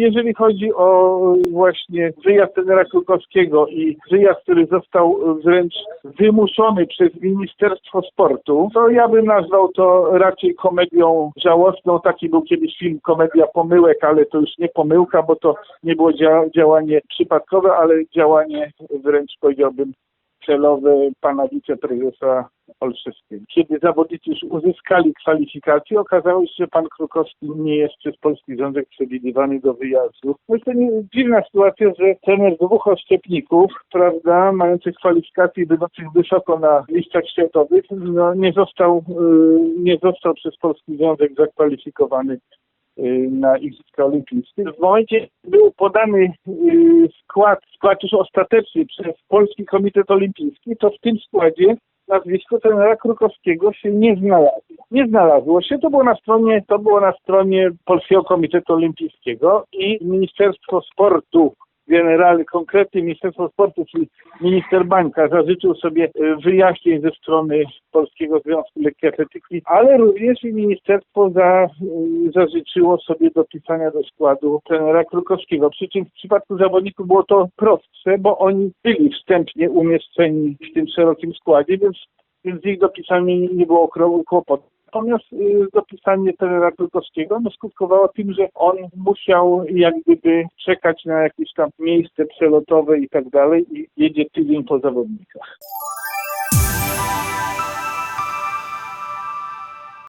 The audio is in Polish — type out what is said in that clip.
jeżeli chodzi o właśnie wyjazd trenera Krukowskiego i wyjazd, który został wręcz wymuszony przez Ministerstwo Sportu, to ja bym nazwał to raczej komedią żałosną. Taki był kiedyś film Komedia Pomyłek, ale to już nie pomyłka, bo to nie było dzia- działanie przypadkowe, ale działanie wręcz powiedziałbym celowe pana wiceprezesa Olszewskiego. Kiedy zawodnicy już uzyskali kwalifikacje, okazało się, że pan Krukowski nie jest przez Polski Związek przewidywany do wyjazdu. No to nie, dziwna sytuacja, że trener dwóch oszczepników, prawda, mających kwalifikacje i będących wysoko na listach światowych, no, nie został, yy, nie został przez Polski Związek zakwalifikowany y, na Igrzyska Olimpijskie. W momencie był podany y, skład, skład już ostateczny przez Polski Komitet Olimpijski, to w tym składzie nazwisko trenera Krukowskiego się nie znalazło. Nie znalazło się, to było na stronie, to było na stronie Polskiego Komitetu Olimpijskiego i Ministerstwo Sportu generalny, konkretnie Ministerstwo Sportu, czyli minister Bańka zażyczył sobie e, wyjaśnień ze strony Polskiego Związku Lekkiej Atletyki, ale również i ministerstwo za, e, zażyczyło sobie dopisania do składu trenera Krukowskiego. Przy czym w przypadku zawodników było to prostsze, bo oni byli wstępnie umieszczeni w tym szerokim składzie, więc, więc z ich dopisaniem nie było kłopotu. Natomiast y, dopisanie trenera Krukowskiego no, skutkowało tym, że on musiał jak gdyby czekać na jakieś tam miejsce przelotowe i tak dalej i jedzie tydzień po zawodnikach.